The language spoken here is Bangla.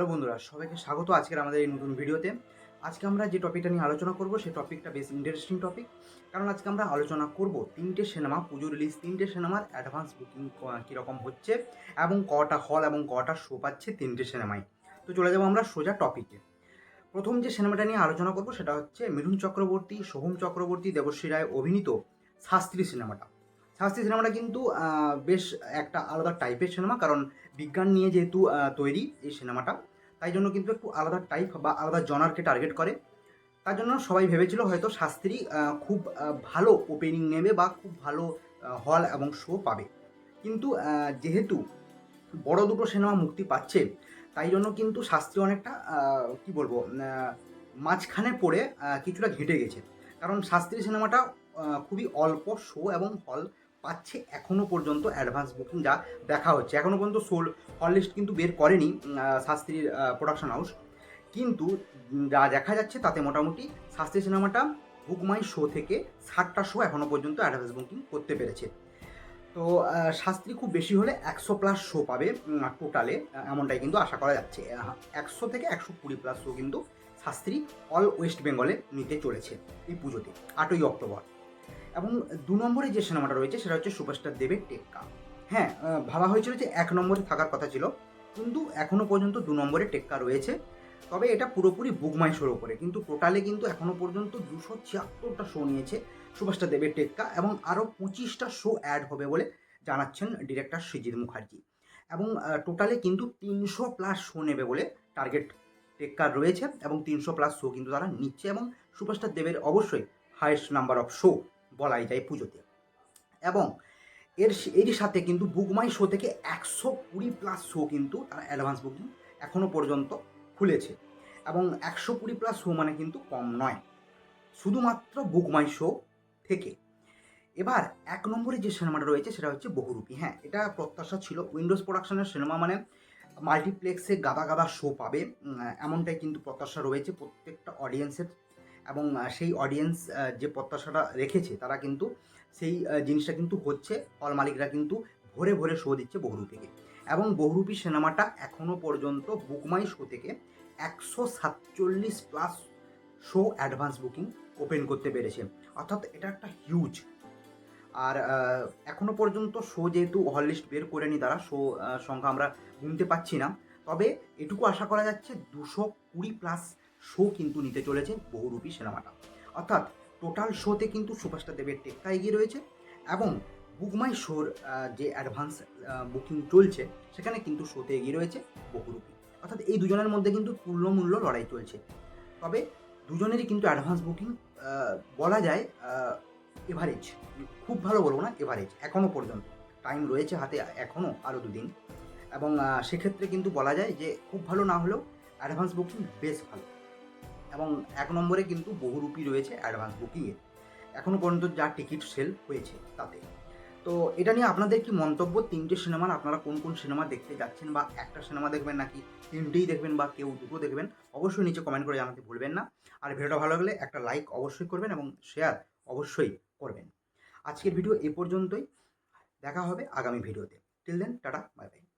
হ্যালো বন্ধুরা, সবাইকে স্বাগত আজকের আমাদের এই নতুন ভিডিওতে। আজকে আমরা যে টপিকটা নিয়ে আলোচনা করব, সেই টপিকটা বেশ ইন্টারেস্টিং টপিক কারণ আজকে আমরা আলোচনা করব তিনটে সিনেমা পুজো রিলিজ তিনটে সিনেমার অ্যাডভান্স বুকিং কীরকম হচ্ছে এবং কটা হল এবং কটা শো পাচ্ছে তিনটে সিনেমায় তো চলে যাব আমরা সোজা টপিকে প্রথম যে সিনেমাটা নিয়ে আলোচনা করব, সেটা হচ্ছে মিঠুন চক্রবর্তী, সোহম চক্রবর্তী, দেবশ্রী রায় অভিনীত শাস্ত্রী সিনেমাটা শাস্ত্রী সিনেমাটা কিন্তু বেশ একটা আলাদা টাইপের সিনেমা কারণ বিজ্ঞান নিয়ে যেহেতু তৈরি এই সিনেমাটা তাই জন্য কিন্তু একটু আলাদা টাইপ বা আলাদা জনারকে টার্গেট করে। তার জন্য সবাই ভেবেছিল হয়তো শাস্ত্রী খুব ভালো ওপেনিং নেবে বা খুব ভালো হল এবং শো পাবে। কিন্তু যেহেতু বড় দুটো সিনেমা মুক্তি পাচ্ছে, তাই জন্য কিন্তু শাস্ত্রী অনেকটা কি বলব মাঝখানে পড়ে কিছুটা ঘেঁটে গেছে। কারণ শাস্ত্রী সিনেমাটা খুবই অল্প শো এবং হল পাচ্ছে এখনও পর্যন্ত অ্যাডভান্স বুকিং যা দেখা হচ্ছে। এখনও পর্যন্ত সোল হল লিস্ট কিন্তু বের করেনি শাস্ত্রীর প্রোডাকশন হাউস কিন্তু যা দেখা যাচ্ছে তাতে মোটামুটি শাস্ত্রী সিনেমাটা বুকমাই শো থেকে ষাটটা শো এখনও পর্যন্ত অ্যাডভান্স বুকিং করতে পেরেছে। তো শাস্ত্রী খুব বেশি হলে একশো প্লাস শো পাবে টোটালে এমনটাই কিন্তু আশা করা যাচ্ছে। একশো থেকে একশো কুড়ি প্লাস শো কিন্তু শাস্ত্রী অল ওয়েস্ট বেঙ্গলে নিতে চলেছে এই পুজোতে, আটই অক্টোবর। এবং দু নম্বরে যে সিনেমাটা রয়েছে সেটা হচ্ছে সুপারস্টার দেবের টেক্কা। হ্যাঁ ভাবা হয়েছিল যে এক নম্বরে থাকার কথা ছিল, কিন্তু এখনও পর্যন্ত দু নম্বরে টেক্কা রয়েছে। তবে এটা পুরোপুরি বুকমাই শোর ওপরে, কিন্তু টোটালে কিন্তু এখনও পর্যন্ত দুশো ছিয়াত্তরটা শো নিয়েছে সুভাষটা দেবের টেক্কা এবং আরও পঁচিশটা শো অ্যাড হবে বলে জানাচ্ছেন ডিরেক্টর সৃজিৎ মুখার্জি। এবং টোটালে কিন্তু তিনশো প্লাস শো নেবে বলে টার্গেট টেক্কার রয়েছে এবং তিনশো প্লাস শো কিন্তু তারা নিচ্ছে এবং সুপারস্টার দেবের অবশ্যই হায়েস্ট নাম্বার অফ শো বলাই যায় পুজোতে। এবং এর এরই সাথে কিন্তু বুকমাই শো থেকে একশো কুড়ি প্লাস শো কিন্তু তারা অ্যাডভান্স বুকিং এখনও পর্যন্ত খুলেছে। এবং একশো কুড়ি প্লাস শো মানে কিন্তু কম নয়। শুধুমাত্র বুকমাই শো থেকে। এবার এক নম্বরে যে সিনেমাটা রয়েছে সেটা হচ্ছে বহুরূপী। হ্যাঁ এটা প্রত্যাশা ছিল। উইন্ডোজ প্রোডাকশনের সিনেমা মানে মাল্টিপ্লেক্সে গাদা গাদা শো পাবে। এমনটাই কিন্তু প্রত্যাশা রয়েছে প্রত্যেকটা অডিয়েন্সের এবং সেই অডিয়েন্স যে প্রত্যাশাটা রেখেছে, তারা কিন্তু সেই জিনিসটা কিন্তু হচ্ছে হল মালিকরা কিন্তু ভরে ভরে শো দিচ্ছে বহুরূপীকে এবং বহুরূপী সিনেমাটা এখনও পর্যন্ত বুকমাই শো থেকে একশো সাতচল্লিশ plus show advance booking open করতে পেরেছে। অর্থাৎ এটা একটা হিউজ আর এখনও পর্যন্ত শো যেহেতু হল লিস্ট বের করেনি তারা শো সংখ্যা আমরা গুনতে পাচ্ছি না। তবে এটুকু আশা করা যাচ্ছে দুশো কুড়ি প্লাস শো কিন্তু নিতে চলেছে বহুরূপী সিনেমাটা। অর্থাৎ টোটাল শোতে কিন্তু সুপারস্টার দেবের টেক্কা এগিয়ে রয়েছে এবং বুকমাই শোর যে অ্যাডভান্স বুকিং চলছে, সেখানে কিন্তু শোতে এগিয়ে রয়েছে বহুরূপী। অর্থাৎ এই দুজনের মধ্যে কিন্তু তুল্যমূল্য লড়াই চলছে। তবে দুজনেরই কিন্তু অ্যাডভান্স বুকিং বলা যায় এভারেজ খুব ভালো বলব না এভারেজ এখনও পর্যন্ত। টাইম রয়েছে হাতে এখনও আরও দুদিন। এবং সেক্ষেত্রে কিন্তু বলা যায় যে খুব ভালো না হলেও অ্যাডভান্স বুকিং বেশ ভালো। এবং এক নম্বরে কিন্তু বহুরূপী রয়েছে অ্যাডভান্স বুকিংয়ে এখনও পর্যন্ত যা টিকিট সেল হয়েছে তাতে। তো এটা নিয়ে আপনাদের কি মন্তব্য? তিনটে সিনেমার আপনারা কোন কোন সিনেমা দেখতে যাচ্ছেন বা একটা সিনেমা দেখবেন নাকি তিনটেই দেখবেন বা কেউ দুটো দেখবেন, অবশ্যই নিচে কমেন্ট করে জানাতে ভুলবেন না। আর ভিডিওটা ভালো লাগলে একটা লাইক অবশ্যই করবেন এবং শেয়ার অবশ্যই করবেন। আজকের ভিডিও এ পর্যন্তই। দেখা হবে আগামী ভিডিওতে। Till then tata bye bye